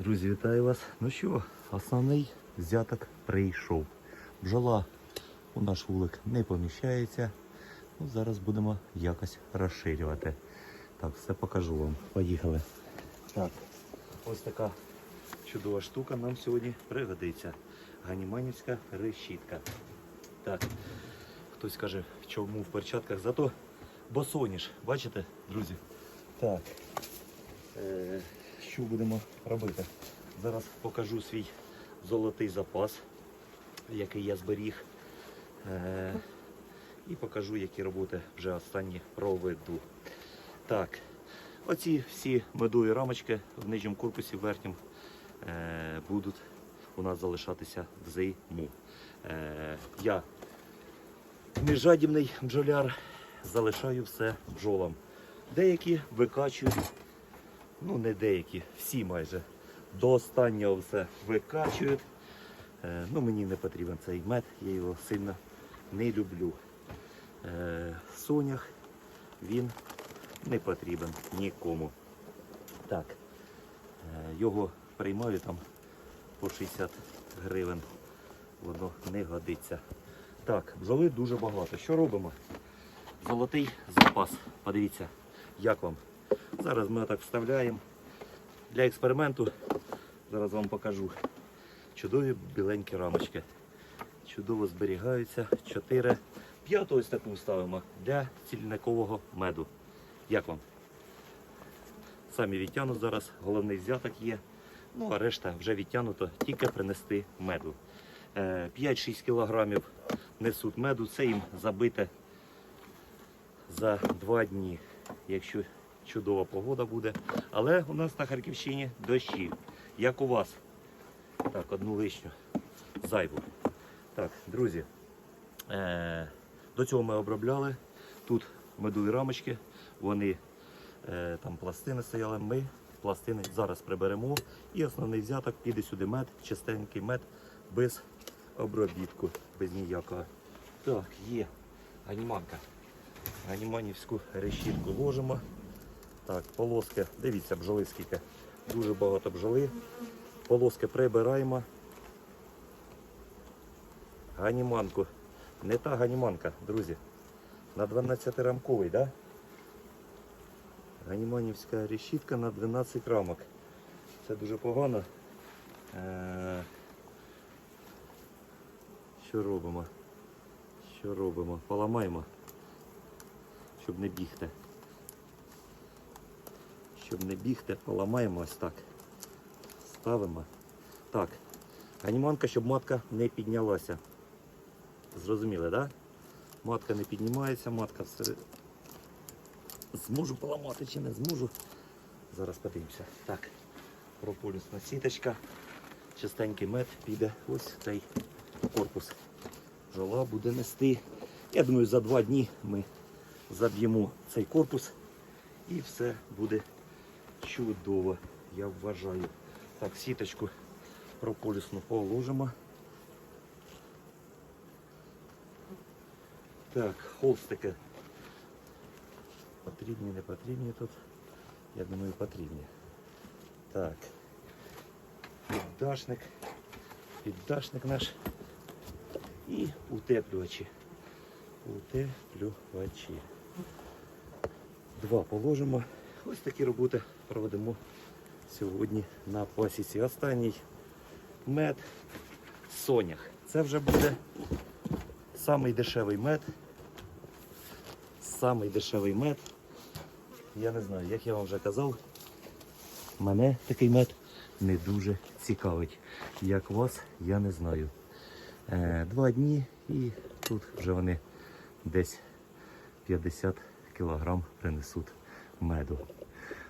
Друзі, вітаю вас. Ну що, основний взяток прийшов. Бджола у наш вулик не поміщається. Ну, зараз будемо якось розширювати. Так, все покажу вам. Поїхали. Так, ось така чудова штука нам сьогодні пригодиться. Ганіманівська решітка. Так, хтось каже, чому в перчатках, зато босоніж. Бачите, друзі? Так. Е, що будемо робити? Зараз покажу свій золотий запас, який я зберіг. Е, і покажу, які роботи вже останні проведу. Так, оці всі медові рамочки в нижньому корпусі в верхньому е, будуть у нас залишатися в зиму. Е, я нежадібний бджоляр, залишаю все бджолам. Деякі викачують, ну не деякі, всі майже до останнього все викачують. Е, ну Мені не потрібен цей мед, я його сильно не люблю. Е, Сонях він не потрібен нікому. Так, е, його приймаю там по 60 гривень. Воно не годиться. Так, бджоли дуже багато. Що робимо? Золотий запас. Подивіться, як вам. Зараз ми отак вставляємо. Для експерименту зараз вам покажу. Чудові біленькі рамочки. Чудово зберігаються. 4. П'яту ось таку ставимо для цільникового меду. Як вам? Самі відтягну зараз, головний взяток є. Ну, а решта вже відтягнуто, тільки принести меду. Е, 5-6 кілограмів несуть меду, це їм забите за 2 дні, якщо чудова погода буде. Але у нас на Харківщині дощі, як у вас. Так, одну лишню зайву. Так, друзі, е, до цього ми обробляли. Тут медові рамочки, вони е, там пластини стояли. Ми пластини зараз приберемо. І основний взяток піде сюди мед, чистенький мед без обробітку, без ніякого. Так, є ганіманка. Ганіманівську решітку ложимо. Так, полоски, дивіться, бджоли скільки. Дуже багато бджоли. Полоски прибираємо. Ганіманку. Не та ганіманка, друзі. На 12-рамковий, да? Ганіманівська решітка на 12 рамок. Це дуже погано. Е, Що робимо? Що робимо? Поламаємо, щоб не бігти. Щоб не бігти, поламаємо ось так. Ставимо. Так. Ганіманка, щоб матка не піднялася. Зрозуміли, так? Да? Матка не піднімається, матка все. Зможу поламати чи не зможу. Зараз подивимося. Так, прополісна сіточка. Чистенький мед піде ось цей корпус. Жола буде нести. Я думаю, за два дні ми заб'ємо цей корпус і все буде чудово, я вважаю. Так, сіточку прополісну положимо. Так, холстики. Потрібні, не потрібні тут. Я думаю, потрібні. Так. Піддашник. Піддашник наш. І утеплювачі. Утеплювачі. Два положимо. Ось такі роботи проведемо сьогодні на пасіці. Останній мед сонях. Це вже буде самий дешевий мед. Самий дешевий мед. Я не знаю, як я вам вже казав, мене такий мед не дуже цікавить. Як вас, я не знаю. Е, два дні і тут вже вони десь 50 кілограм принесуть меду.